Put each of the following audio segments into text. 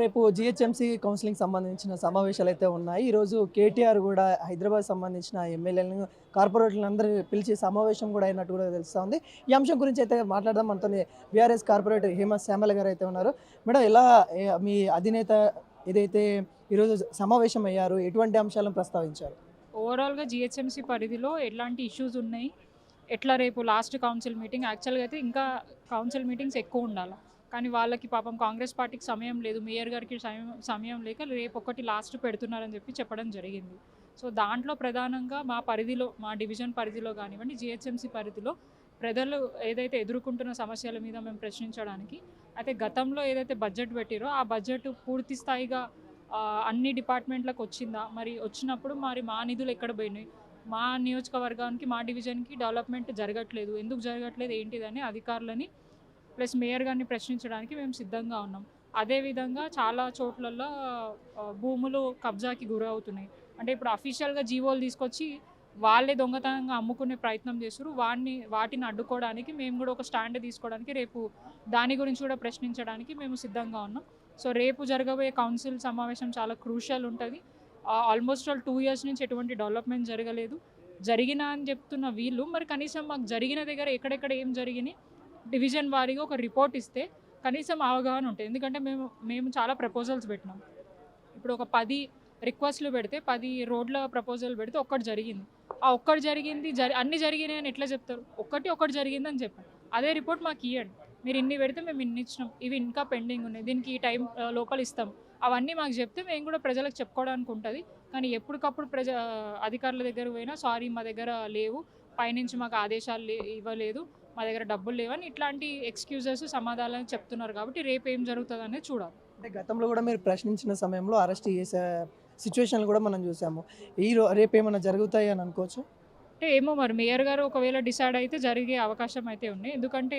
రేపు GHMC counselling సంబంధించిన సమావేశాలు అయితే ఉన్నాయి ఈరోజు కేటీఆర్ కూడా హైదరాబాద్ సంబంధించిన ఎమ్మెల్యేలను కార్పొరేటర్లను అందరూ పిలిచి సమావేశం కూడా అయినట్టు కూడా తెలుస్తోంది. ఈ అంశం గురించి అయితే మాట్లాడదాం. మనతో బీఆర్ఎస్ కార్పొరేటర్ హేమ శ్యామల గారు అయితే ఉన్నారు. మేడం ఎలా మీ అధినేత ఏదైతే ఈరోజు సమావేశం అయ్యారు ఎటువంటి అంశాలను ప్రస్తావించారు? ఓవరాల్గా జిహెచ్ఎంసీ పరిధిలో ఎలాంటి ఇష్యూస్ ఉన్నాయి? ఎట్లా రేపు లాస్ట్ కౌన్సిల్ మీటింగ్ యాక్చువల్గా అయితే ఇంకా కౌన్సిల్ మీటింగ్స్ ఎక్కువ ఉండాలి? కానీ వాళ్ళకి పాపం కాంగ్రెస్ పార్టీకి సమయం లేదు మేయర్ గారికి సమయం సమయం లేక రేపు ఒకటి లాస్ట్ పెడుతున్నారని చెప్పి చెప్పడం జరిగింది. సో దాంట్లో ప్రధానంగా మా పరిధిలో మా డివిజన్ పరిధిలో కానివ్వండి జిహెచ్ఎంసీ పరిధిలో ప్రజలు ఏదైతే ఎదుర్కొంటున్న సమస్యల మీద మేము ప్రశ్నించడానికి అయితే గతంలో ఏదైతే బడ్జెట్ పెట్టారో ఆ బడ్జెట్ పూర్తి స్థాయిగా అన్ని డిపార్ట్మెంట్లకు వచ్చిందా? మరి వచ్చినప్పుడు మరి మా నిధులు ఎక్కడ పోయినాయి? మా నియోజకవర్గానికి మా డివిజన్కి డెవలప్మెంట్ జరగట్లేదు. ఎందుకు జరగట్లేదు? ఏంటిదని అధికారులని ప్లస్ మేయర్ గారిని ప్రశ్నించడానికి మేము సిద్ధంగా ఉన్నాం. అదేవిధంగా చాలా చోట్లలో భూములు కబ్జాకి గురవుతున్నాయి. అంటే ఇప్పుడు అఫీషియల్గా జీవోలు తీసుకొచ్చి వాళ్ళే దొంగతనంగా అమ్ముకునే ప్రయత్నం చేస్తారు వాడిని వాటిని అడ్డుకోవడానికి మేము కూడా ఒక స్టాండ్ తీసుకోవడానికి రేపు దాని గురించి కూడా ప్రశ్నించడానికి మేము సిద్ధంగా ఉన్నాం. సో రేపు జరగబోయే కౌన్సిల్ సమావేశం చాలా క్రూషియల్ ఉంటుంది. ఆల్మోస్ట్ ఆల్ టూ ఇయర్స్ నుంచి ఎటువంటి డెవలప్మెంట్ జరగలేదు. జరిగిన అని చెప్తున్న వీళ్ళు మరి కనీసం మాకు జరిగిన దగ్గర ఎక్కడెక్కడ ఏం జరిగినాయి డివిజన్ వారీగా ఒక రిపోర్ట్ ఇస్తే కనీసం అవగాహన ఉంటుంది. ఎందుకంటే మేము మేము చాలా ప్రపోజల్స్ పెట్టినాం. ఇప్పుడు ఒక పది రిక్వెస్ట్లు పెడితే పది రోడ్ల ప్రపోజల్ పెడితే ఒక్కటి జరిగింది. ఆ ఒక్కటి జరిగింది జరి అన్ని జరిగినాయి అని ఎట్లా చెప్తారు? ఒక్కటి ఒక్కటి జరిగింది అని చెప్పారు అదే రిపోర్ట్ మాకు ఇవ్వండి మీరు ఇన్ని పెడితే మేము ఇన్ని ఇచ్చినాం. ఇవి ఇంకా పెండింగ్ ఉన్నాయి. దీనికి ఈ టైం లోపల ఇస్తాం. అవన్నీ మాకు చెప్తే మేము కూడా ప్రజలకు చెప్పుకోవడానికి ఉంటుంది. కానీ ఎప్పటికప్పుడు ప్రజ అధికారుల దగ్గర పోయినా సారీ మా దగ్గర లేవు. పైనుంచి మాకు ఆదేశాలు లే ఇవ్వలేదు. మా దగ్గర డబ్బులు లేవని ఇట్లాంటి ఎక్స్క్యూజెస్ సమాధానాలు చెప్తున్నారు కాబట్టి రేపు ఏం జరుగుతుంది అనేది చూడాలి. అంటే గతంలో కూడా మీరు ప్రశ్నించిన సమయంలో అరెస్ట్ చేసే సిచ్యువేషన్లు కూడా మనం చూసాము. ఈ రేపు ఏమైనా జరుగుతాయి అని అనుకోవచ్చు? అంటే ఏమో మరి మేయర్ గారు ఒకవేళ డిసైడ్ అయితే జరిగే అవకాశం అయితే ఉంది. ఎందుకంటే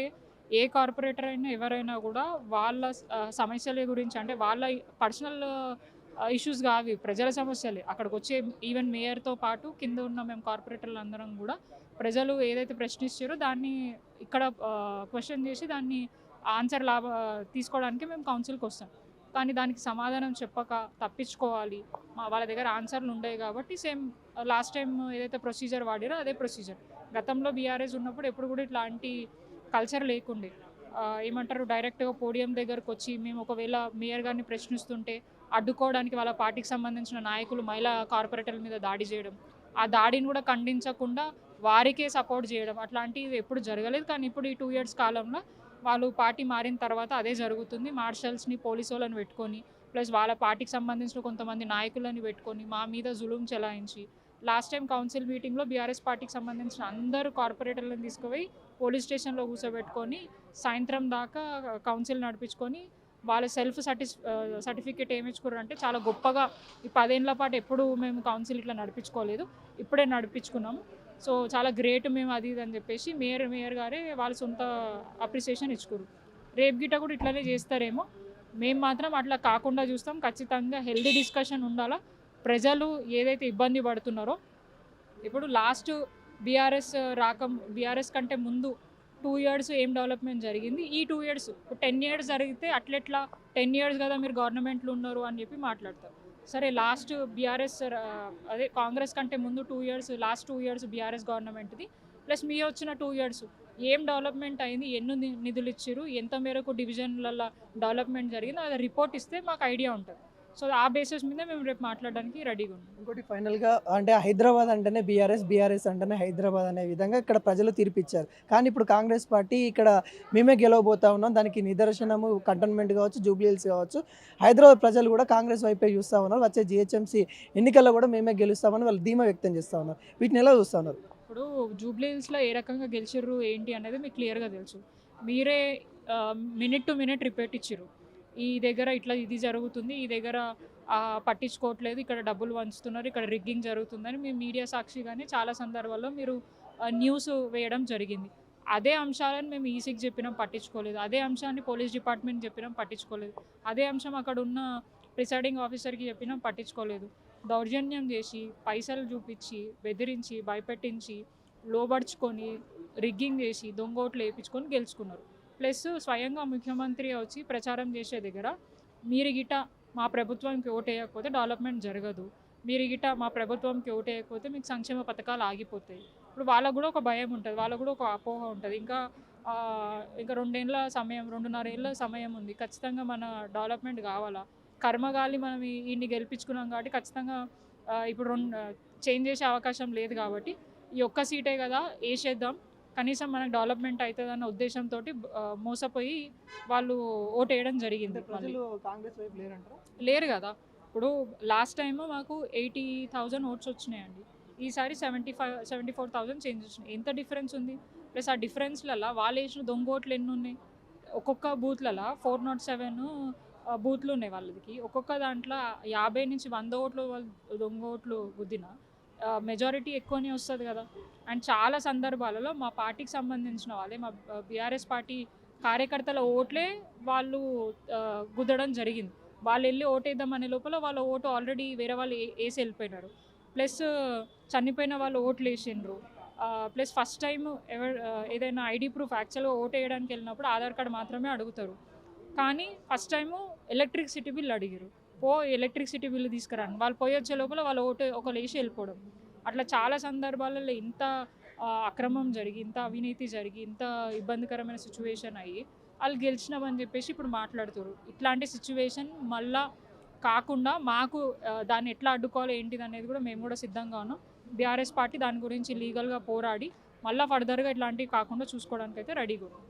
ఏ కార్పొరేటర్ అయినా ఎవరైనా కూడా వాళ్ళ సమస్యల గురించి అంటే వాళ్ళ పర్సనల్ ఇష్యూస్ కావి ప్రజల సమస్యలే. అక్కడికి వచ్చే ఈవెన్ మేయర్తో పాటు కింద ఉన్న మేము కార్పొరేటర్లు అందరం కూడా ప్రజలు ఏదైతే ప్రశ్నిస్తారో దాన్ని ఇక్కడ క్వశ్చన్ చేసి దాన్ని ఆన్సర్ లాభ తీసుకోవడానికి మేము కౌన్సిల్కి వస్తాం. కానీ దానికి సమాధానం చెప్పక తప్పించుకోవాలి. మా వాళ్ళ దగ్గర ఆన్సర్లు ఉండేవి కాబట్టి సేమ్ లాస్ట్ టైం ఏదైతే ప్రొసీజర్ వాడారో అదే ప్రొసీజర్ గతంలో బీఆర్ఎస్ ఉన్నప్పుడు ఎప్పుడు కూడా ఇట్లాంటి కల్చర్ లేకుండే. ఏమంటారు డైరెక్ట్గా పోడియం దగ్గరకు వచ్చి మేము ఒకవేళ మేయర్ గారిని ప్రశ్నిస్తుంటే అడ్డుకోవడానికి వాళ్ళ పార్టీకి సంబంధించిన నాయకులు మహిళా కార్పొరేటర్ల మీద దాడి చేయడం. ఆ దాడిని కూడా ఖండించకుండా వారికే సపోర్ట్ చేయడం. అట్లాంటివి ఎప్పుడు జరగలేదు. కానీ ఇప్పుడు ఈ టూ ఇయర్స్ కాలంలో వాళ్ళు పార్టీ మారిన తర్వాత అదే జరుగుతుంది. మార్షల్స్ని పోలీసు వాళ్ళని పెట్టుకొని ప్లస్ వాళ్ళ పార్టీకి సంబంధించిన కొంతమంది నాయకులని పెట్టుకొని మా మీద జులుం చెలాయించి లాస్ట్ టైం కౌన్సిల్ మీటింగ్లో బీఆర్ఎస్ పార్టీకి సంబంధించిన అందరూ కార్పొరేటర్లను తీసుకుపోయి పోలీస్ స్టేషన్లో కూర్చోబెట్టుకొని సాయంత్రం దాకా కౌన్సిల్ నడిపించుకొని వాళ్ళ సెల్ఫ్ సర్టిస్ సర్టిఫికేట్ ఏమి ఇచ్చుకున్నారు అంటే చాలా గొప్పగా ఈ పదేళ్ళ పాటు ఎప్పుడు మేము కౌన్సిల్ ఇట్లా నడిపించుకోలేదు. ఇప్పుడే నడిపించుకున్నాము. సో చాలా గ్రేట్ మేము అది ఇది అని చెప్పేసి మేయర్ మేయర్ గారే వాళ్ళ సొంత అప్రిసియేషన్ ఇచ్చుకోరు రేపు గిట కూడా ఇట్లానే చేస్తారేమో. మేము మాత్రం అట్లా కాకుండా చూస్తాం. ఖచ్చితంగా హెల్దీ డిస్కషన్ ఉండాలా. ప్రజలు ఏదైతే ఇబ్బంది పడుతున్నారో ఇప్పుడు లాస్ట్ బీఆర్ఎస్ రాకం బీఆర్ఎస్ కంటే ముందు టూ ఇయర్స్ ఏం డెవలప్మెంట్ జరిగింది. ఈ టూ ఇయర్స్ టెన్ ఇయర్స్ జరిగితే అట్లెట్లా టెన్ ఇయర్స్ కదా మీరు గవర్నమెంట్లో ఉన్నారు అని చెప్పి మాట్లాడతారు. సరే లాస్ట్ బీఆర్ఎస్ అదే కాంగ్రెస్ కంటే ముందు two years last two years BRS గవర్నమెంట్ది plus మీ వచ్చిన టూ ఇయర్స్. ఏం డెవలప్మెంట్ అయింది? ఎన్ని ని- నిధులు ఇచ్చారు ఎంత మేరకు డివిజన్లలో డెవలప్మెంట్ జరిగిందో అది రిపోర్ట్ ఇస్తే మాకు ఐడియా ఉంటుంది. సో ఆ బేసిస్ మీద మేము రేపు మాట్లాడడానికి రెడీగా ఉన్నాం. ఇంకోటి ఫైనల్గా అంటే హైదరాబాద్ అంటేనే బీఆర్ఎస్ బీఆర్ఎస్ అంటేనే హైదరాబాద్ అనే విధంగా ఇక్కడ ప్రజలు తీర్పిచ్చారు. కానీ ఇప్పుడు కాంగ్రెస్ పార్టీ ఇక్కడ మేమే గెలవబోతా ఉన్నాం. దానికి నిదర్శనము కంటోన్మెంట్ కావచ్చు జూబ్లీహిల్స్ కావచ్చు. హైదరాబాద్ ప్రజలు కూడా కాంగ్రెస్ వైపే చూస్తూ ఉన్నారు. వచ్చే జిహెచ్ఎంసీ ఎన్నికల్లో కూడా మేమే గెలుస్తామని వాళ్ళు ధీమా వ్యక్తం చేస్తూ ఉన్నారు. వీటిని ఎలా చూస్తూ ఉన్నారు? ఇప్పుడు జూబ్లీ హిల్స్లో ఏ రకంగా గెలిచిర్రు ఏంటి అనేది మీకు క్లియర్గా తెలుసు. మీరే మినిట్ టు మినిట్ రిపీట్ ఇచ్చిర్రు. ఈ దగ్గర ఇట్లా ఇది జరుగుతుంది ఈ దగ్గర పట్టించుకోవట్లేదు ఇక్కడ డబ్బులు వంచుతున్నారు ఇక్కడ రిగ్గింగ్ జరుగుతుందని మీ మీడియా సాక్షిగానే చాలా సందర్భాల్లో మీరు న్యూస్ వేయడం జరిగింది. అదే అంశాలను మేము ఈసీకి చెప్పినాం పట్టించుకోలేదు. అదే అంశాన్ని పోలీస్ డిపార్ట్మెంట్ చెప్పినాం పట్టించుకోలేదు. అదే అంశం అక్కడ ఉన్న ప్రిసైడింగ్ ఆఫీసర్కి చెప్పినాం పట్టించుకోలేదు. దౌర్జన్యం చేసి పైసలు చూపించి బెదిరించి భయపెట్టించి లోబడుచుకొని రిగ్గింగ్ చేసి దొంగోట్లు వేయించుకొని గెలుచుకున్నారు. ప్లస్ స్వయంగా ముఖ్యమంత్రి వచ్చి ప్రచారం చేసే దగ్గర మీరు గిట మా ప్రభుత్వంకి ఓటేయకపోతే డెవలప్మెంట్ జరగదు. మీరు గిట మా ప్రభుత్వంకి ఓటేయకపోతే మీకు సంక్షేమ పథకాలు ఆగిపోతాయి. ఇప్పుడు వాళ్ళకు కూడా ఒక భయం ఉంటుంది వాళ్ళకు కూడా ఒక అపోహ ఉంటుంది. ఇంకా ఇంకా రెండేళ్ళ సమయం రెండున్నర ఏళ్ళ సమయం ఉంది. ఖచ్చితంగా మన డెవలప్మెంట్ కావాలా? కర్మగాలి మనం ఈ- ఈయన్ని గెలిపించుకున్నాం కాబట్టి ఖచ్చితంగా ఇప్పుడు రెండు చేంజ్ చేసే అవకాశం లేదు కాబట్టి ఈ ఒక్క సీటే కదా వేసేద్దాం కనీసం మనకు డెవలప్మెంట్ అవుతుంది అన్న ఉద్దేశంతో మోసపోయి వాళ్ళు ఓటు వేయడం జరిగింది లేరు కదా. ఇప్పుడు లాస్ట్ టైం మాకు ఎయిటీ థౌజండ్ ఓట్స్ వచ్చినాయండి. ఈసారి seventy five seventy four thousand change వచ్చినాయి. ఎంత డిఫరెన్స్ ఉంది? ప్లస్ ఆ డిఫరెన్స్లలో వాళ్ళు వేసిన దొంగ ఓట్లు ఎన్ని ఉన్నాయి? ఒక్కొక్క బూత్లలో ఫోర్ నాట్ సెవెన్ బూత్లు ఉన్నాయి వాళ్ళకి. ఒక్కొక్క దాంట్లో యాభై నుంచి వంద ఓట్లు వాళ్ళు దొంగ ఓట్లు గుద్దిన మెజారిటీ ఎక్కువనే వస్తుంది కదా. అండ్ చాలా సందర్భాలలో మా పార్టీకి సంబంధించిన వాళ్ళే మా బీఆర్ఎస్ పార్టీ కార్యకర్తల ఓట్లే వాళ్ళు గుద్దడం జరిగింది. వాళ్ళు వెళ్ళి ఓటేద్దాం అనే లోపల వాళ్ళ ఓటు ఆల్రెడీ వేరే వాళ్ళు వేసి వెళ్ళిపోయినారు. ప్లస్ చనిపోయిన వాళ్ళు ఓట్లు వేసిండ్రు. ప్లస్ ఫస్ట్ టైం ఎవరు ఏదైనా ఐడి ప్రూఫ్ యాక్చువల్గా ఓటు వేయడానికి వెళ్ళినప్పుడు ఆధార్ కార్డు మాత్రమే అడుగుతారు. కానీ ఫస్ట్ టైము ఎలక్ట్రిసిటీ బిల్ అడిగారు పో ఎలక్ట్రిసిటీ బిల్లు తీసుకురాను వాళ్ళు పోయి వచ్చే లోపల వాళ్ళ ఓటు ఒకరు వేసి వెళ్ళిపోవడం. అట్లా చాలా సందర్భాలలో ఇంత అక్రమం జరిగి ఇంత అవినీతి జరిగి ఇంత ఇబ్బందికరమైన సిచ్యువేషన్ అయ్యి వాళ్ళు గెలిచినామని చెప్పేసి ఇప్పుడు మాట్లాడుతారు ఇట్లాంటి సిచ్యువేషన్ మళ్ళా కాకుండా మాకు దాన్ని ఎట్లా అడ్డుకోవాలి ఏంటిది అనేది కూడా మేము కూడా సిద్ధంగా ఉన్నాం. బీఆర్ఎస్ పార్టీ దాని గురించి లీగల్గా పోరాడి మళ్ళీ ఫర్దర్గా ఇట్లాంటివి కాకుండా చూసుకోవడానికి అయితే రెడీగా ఉన్నాం